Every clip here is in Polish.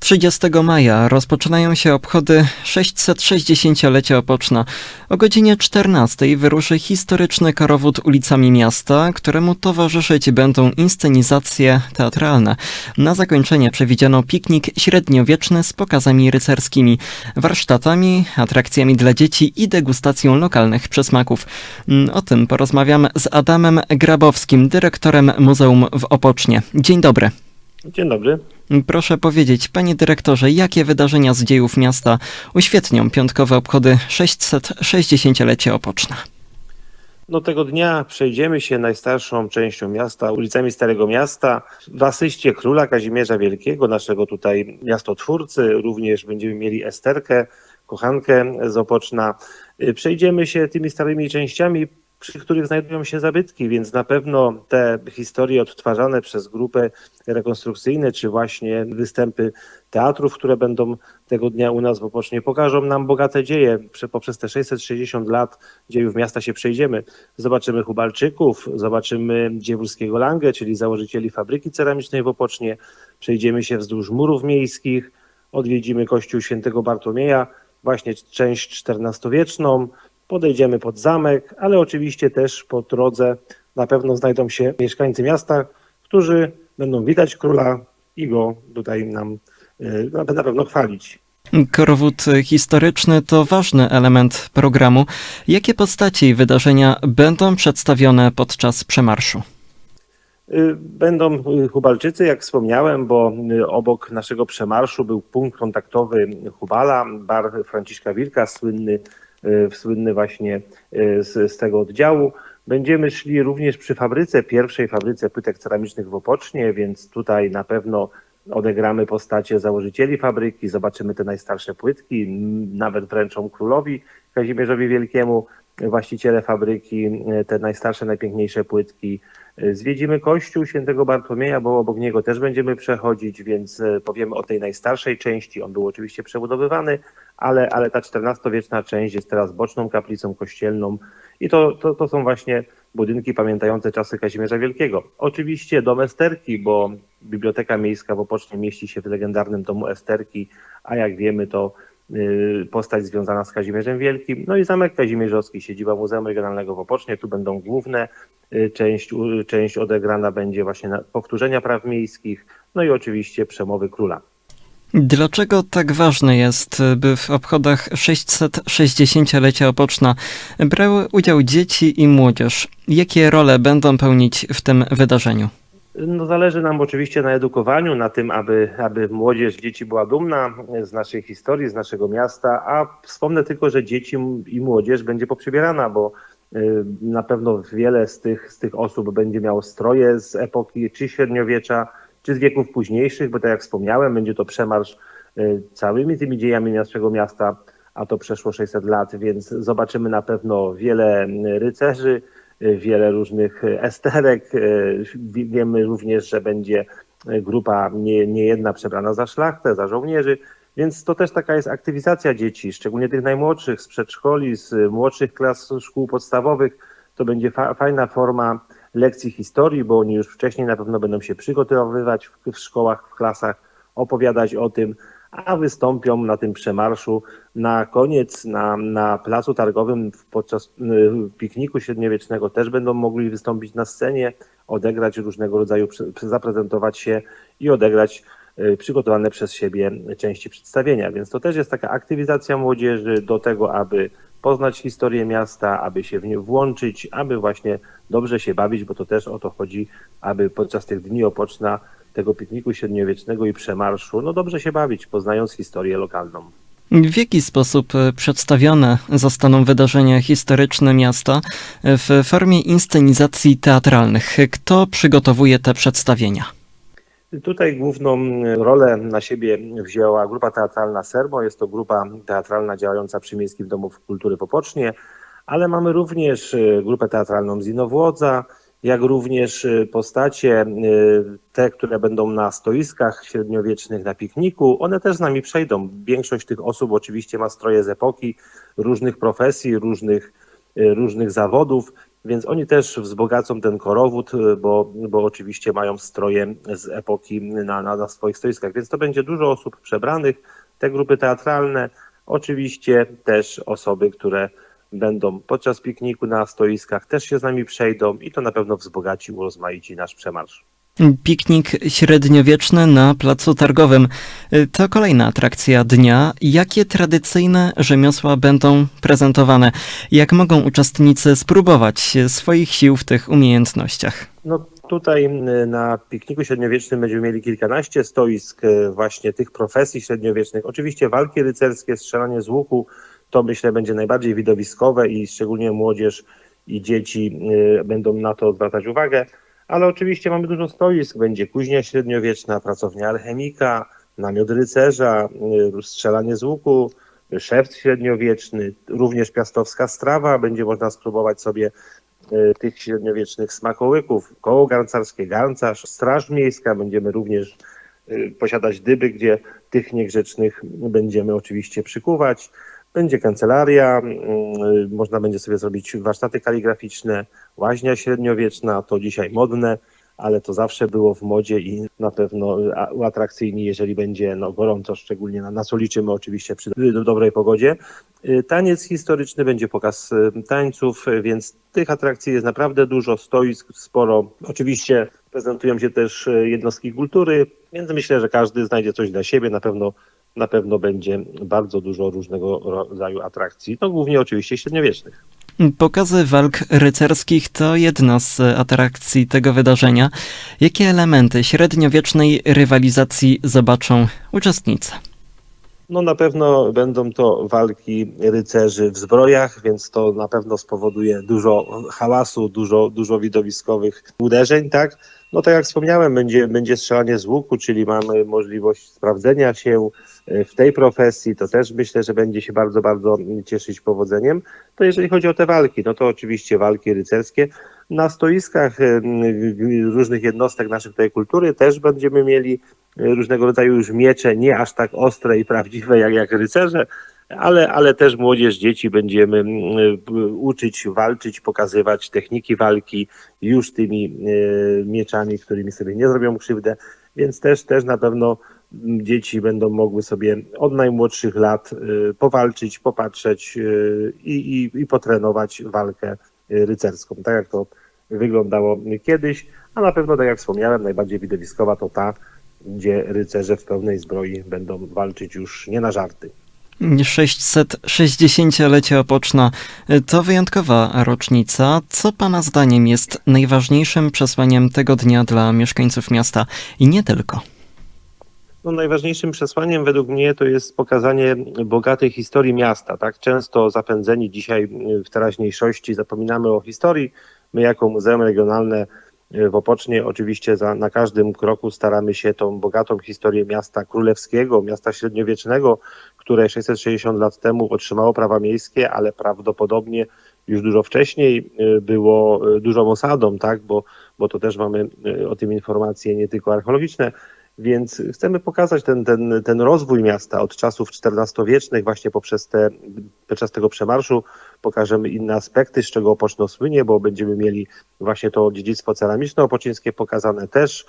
30 maja rozpoczynają się obchody 660-lecia Opoczna. O godzinie 14 wyruszy historyczny korowód ulicami miasta, któremu towarzyszyć będą inscenizacje teatralne. Na zakończenie przewidziano piknik średniowieczny z pokazami rycerskimi, warsztatami, atrakcjami dla dzieci i degustacją lokalnych przysmaków. Mm, O tym porozmawiam z Adamem Grabowskim, dyrektorem Muzeum w Opocznie. Dzień dobry. Dzień dobry. Proszę powiedzieć, panie dyrektorze, jakie wydarzenia z dziejów miasta uświetnią piątkowe obchody 660-lecia Opoczna? No tego dnia przejdziemy się najstarszą częścią miasta, ulicami Starego Miasta, w asyście króla Kazimierza Wielkiego, naszego tutaj miastotwórcy. Również będziemy mieli Esterkę, kochankę z Opoczna. Przejdziemy się tymi starymi częściami, przy których znajdują się zabytki, więc na pewno te historie odtwarzane przez grupy rekonstrukcyjne, czy właśnie występy teatrów, które będą tego dnia u nas w Opocznie, pokażą nam bogate dzieje. Prze- Poprzez te 660 lat dziejów miasta się przejdziemy. Zobaczymy Hubalczyków, zobaczymy Dziewulskiego Langę, czyli założycieli fabryki ceramicznej w Opocznie. Przejdziemy się wzdłuż murów miejskich, odwiedzimy kościół świętego Bartłomieja, właśnie część XIV-wieczną, podejdziemy pod zamek, ale oczywiście też po drodze na pewno znajdą się mieszkańcy miasta, którzy będą witać króla i go tutaj nam y, na pewno chwalić. Korowód historyczny to ważny element programu. Jakie postaci i wydarzenia będą przedstawione podczas przemarszu? Y, Będą y, Hubalczycy, jak wspomniałem, bo obok naszego przemarszu był punkt kontaktowy Hubala, bar Franciszka Wilka, słynny, słynny właśnie y, z, z tego oddziału. Będziemy szli również przy fabryce, pierwszej fabryce płytek ceramicznych w Opocznie, więc tutaj na pewno odegramy postacie założycieli fabryki, zobaczymy te najstarsze płytki, nawet wręczą królowi Kazimierzowi Wielkiemu, właściciele fabryki, y, te najstarsze, najpiękniejsze płytki. Y, Zwiedzimy kościół świętego Bartłomieja, bo obok niego też będziemy przechodzić, więc y, powiemy o tej najstarszej części. On był oczywiście przebudowywany, ale, ale ta XIV-wieczna część jest teraz boczną kaplicą kościelną i to, to, to są właśnie budynki pamiętające czasy Kazimierza Wielkiego. Oczywiście dom Esterki, bo Biblioteka Miejska w Opocznie mieści się w legendarnym domu Esterki, a jak wiemy to postać związana z Kazimierzem Wielkim. No i Zamek Kazimierzowski, siedziba Muzeum Regionalnego w Opocznie. Tu będą główne y, część, część odegrana będzie właśnie powtórzenia praw miejskich, no i oczywiście przemowy króla. Dlaczego tak ważne jest, by w obchodach 660-lecia Opoczna brały udział dzieci i młodzież? Jakie role będą pełnić w tym wydarzeniu? No, zależy nam oczywiście na edukowaniu, na tym, aby, aby młodzież, dzieci była dumna z naszej historii, z naszego miasta, a wspomnę tylko, że dzieci i młodzież będzie poprzybierana, bo y, na pewno wiele z tych, z tych osób będzie miało stroje z epoki czy średniowiecza, czy z wieków późniejszych, bo tak jak wspomniałem, będzie to przemarsz y, całymi tymi dziejami naszego miasta, a to przeszło 600 lat, więc zobaczymy na pewno wiele y, rycerzy, wiele różnych esterek. wi- Wiemy również, że będzie grupa nie, jedna przebrana za szlachtę, za żołnierzy, więc to też taka jest aktywizacja dzieci, szczególnie tych najmłodszych z przedszkoli, z młodszych klas szkół podstawowych. To będzie fa- fajna forma lekcji historii, bo oni już wcześniej na pewno będą się przygotowywać w, w szkołach, w klasach, opowiadać o tym, a wystąpią na tym przemarszu na koniec na, na placu targowym podczas y, pikniku średniowiecznego też będą mogli wystąpić na scenie, odegrać różnego rodzaju, zaprezentować się i odegrać y, przygotowane przez siebie części przedstawienia. Więc to też jest taka aktywizacja młodzieży do tego, aby poznać historię miasta, aby się w nie włączyć, aby właśnie dobrze się bawić, bo to też o to chodzi, aby podczas tych dni Opoczna, tego pikniku średniowiecznego i przemarszu, no dobrze się bawić, poznając historię lokalną. W jaki sposób e, przedstawione zostaną wydarzenia historyczne miasta e, w formie inscenizacji teatralnych? Kto przygotowuje te przedstawienia? Tutaj główną rolę na siebie wzięła grupa teatralna Sermo. Jest to grupa teatralna działająca przy Miejskim Domu Kultury w Opocznie, ale mamy również grupę teatralną z Inowłodza, jak również y, postacie, y, te, które będą na stoiskach średniowiecznych, na pikniku, one też z nami przejdą. Większość tych osób oczywiście ma stroje z epoki, różnych profesji, różnych, y, różnych zawodów, więc oni też wzbogacą ten korowód, bo, bo oczywiście mają stroje z epoki na, na, na swoich stoiskach, więc to będzie dużo osób przebranych, te grupy teatralne, oczywiście też osoby, które będą podczas pikniku na stoiskach, też się z nami przejdą i to na pewno wzbogaci, urozmaici nasz przemarsz. Piknik średniowieczny na Placu Targowym. To kolejna atrakcja dnia. Jakie tradycyjne rzemiosła będą prezentowane? Jak mogą uczestnicy spróbować swoich sił w tych umiejętnościach? No tutaj y, na pikniku średniowiecznym będziemy mieli kilkanaście stoisk y, właśnie tych profesji średniowiecznych. Oczywiście walki rycerskie, strzelanie z łuku, to myślę będzie najbardziej widowiskowe i szczególnie młodzież i dzieci y, będą na to zwracać uwagę. Ale oczywiście mamy dużo stoisk. Będzie kuźnia średniowieczna, pracownia alchemika, namiot rycerza, y, strzelanie z łuku, szewc średniowieczny, również piastowska strawa. Będzie można spróbować sobie y, tych średniowiecznych smakołyków, koło garncarskie, garncarz, straż miejska. Będziemy również posiadać dyby, gdzie tych niegrzecznych będziemy oczywiście przykuwać. Będzie kancelaria, y, można będzie sobie zrobić warsztaty kaligraficzne, łaźnia średniowieczna, to dzisiaj modne, ale to zawsze było w modzie i na pewno a- uatrakcyjni, jeżeli będzie no, gorąco, szczególnie na, na co liczymy oczywiście przy do- dobrej pogodzie. Y, Taniec historyczny, będzie pokaz y, tańców, więc tych atrakcji jest naprawdę dużo, stoisk sporo. Oczywiście prezentują się też jednostki kultury, więc myślę, że każdy znajdzie coś dla siebie, na pewno na pewno będzie bardzo dużo różnego rodzaju atrakcji, no głównie oczywiście średniowiecznych. Pokazy walk rycerskich to jedna z atrakcji tego wydarzenia. Jakie elementy średniowiecznej rywalizacji zobaczą uczestnicy? No na pewno będą to walki rycerzy w zbrojach, więc to na pewno spowoduje dużo hałasu, dużo, dużo widowiskowych uderzeń, tak? No tak jak wspomniałem, będzie, będzie strzelanie z łuku, czyli mamy możliwość sprawdzenia się e, w tej profesji, to też myślę, że będzie się bardzo, bardzo cieszyć powodzeniem. To jeżeli chodzi o te walki, no to oczywiście walki rycerskie. Na stoiskach e, różnych jednostek naszej tutaj kultury też będziemy mieli różnego rodzaju już miecze, nie aż tak ostre i prawdziwe jak, jak rycerze, ale, ale też młodzież, dzieci będziemy y, uczyć, walczyć, pokazywać techniki walki już tymi y, mieczami, którymi sobie nie zrobią krzywdę, więc też, też na pewno mm, dzieci będą mogły sobie od najmłodszych lat y, powalczyć, popatrzeć y, i, i, i potrenować walkę y, rycerską, tak jak to wyglądało kiedyś, a na pewno, tak jak wspomniałem, najbardziej widowiskowa to ta, gdzie rycerze w pełnej zbroi będą walczyć już nie na żarty. 660-lecie Opoczna to wyjątkowa rocznica. Co Pana zdaniem jest najważniejszym przesłaniem tego dnia dla mieszkańców miasta i nie tylko? No, najważniejszym przesłaniem według mnie to jest pokazanie bogatej historii miasta. Tak często zapędzeni dzisiaj w teraźniejszości zapominamy o historii. My jako Muzeum Regionalne w Opocznie oczywiście za, na każdym kroku staramy się tą bogatą historię miasta królewskiego, miasta średniowiecznego, które 660 lat temu otrzymało prawa miejskie, ale prawdopodobnie już dużo wcześniej y, było y, dużą osadą, tak? bo, bo to też mamy o tym informacje nie tylko archeologiczne, więc chcemy pokazać ten, ten, ten rozwój miasta od czasów XIV-wiecznych właśnie poprzez te, podczas tego przemarszu pokażemy inne aspekty, z czego Opoczno słynie, bo będziemy mieli właśnie to dziedzictwo ceramiczne opocińskie pokazane też,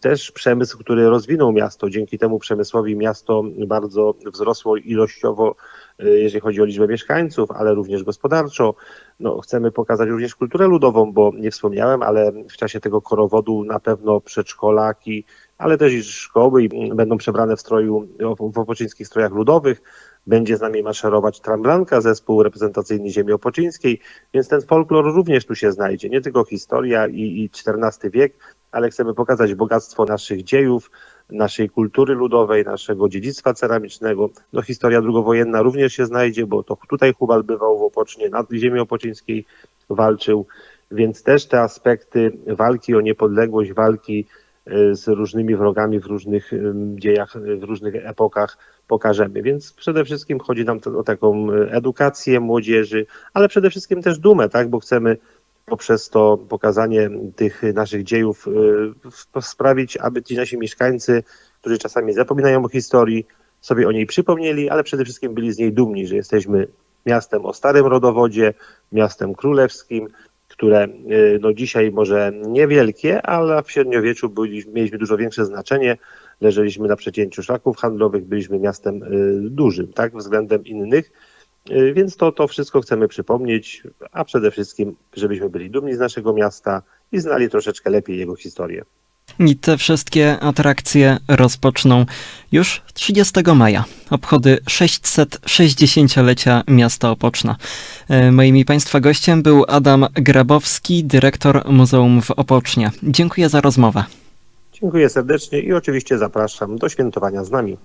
też przemysł, który rozwinął miasto. Dzięki temu przemysłowi miasto bardzo wzrosło ilościowo, y, jeżeli chodzi o liczbę mieszkańców, ale również gospodarczo. No, chcemy pokazać również kulturę ludową, bo nie wspomniałem, ale w czasie tego korowodu na pewno przedszkolaki, ale też i szkoły i będą przebrane w stroju, w opoczyńskich strojach ludowych. Będzie z nami maszerować Tramblanka, zespół reprezentacyjny ziemi opoczyńskiej, więc ten folklor również tu się znajdzie. Nie tylko historia i, i XIV wiek, ale chcemy pokazać bogactwo naszych dziejów, naszej kultury ludowej, naszego dziedzictwa ceramicznego. No, historia drugowojenna również się znajdzie, bo to tutaj Hubal bywał w Opocznie, na ziemi opoczyńskiej walczył, więc też te aspekty walki o niepodległość, walki z różnymi wrogami w różnych ym, dziejach, y, w różnych epokach pokażemy. Więc przede wszystkim chodzi nam o taką y, edukację młodzieży, ale przede wszystkim też dumę, tak, bo chcemy poprzez to pokazanie tych naszych dziejów y, sprawić, aby ci nasi mieszkańcy, którzy czasami zapominają o historii, sobie o niej przypomnieli, ale przede wszystkim byli z niej dumni, że jesteśmy miastem o starym rodowodzie, miastem królewskim, które y, no dzisiaj może niewielkie, ale w średniowieczu byliśmy, mieliśmy dużo większe znaczenie. Leżeliśmy na przecięciu szlaków handlowych, byliśmy miastem y, dużym, tak, względem innych. Y, Więc to, to wszystko chcemy przypomnieć, a przede wszystkim, żebyśmy byli dumni z naszego miasta i znali troszeczkę lepiej jego historię. I te wszystkie atrakcje rozpoczną już 30 maja. Obchody 660-lecia miasta Opoczna. E, Moim i Państwa gościem był Adam Grabowski, dyrektor Muzeum w Opocznie. Dziękuję za rozmowę. Dziękuję serdecznie i oczywiście zapraszam do świętowania z nami.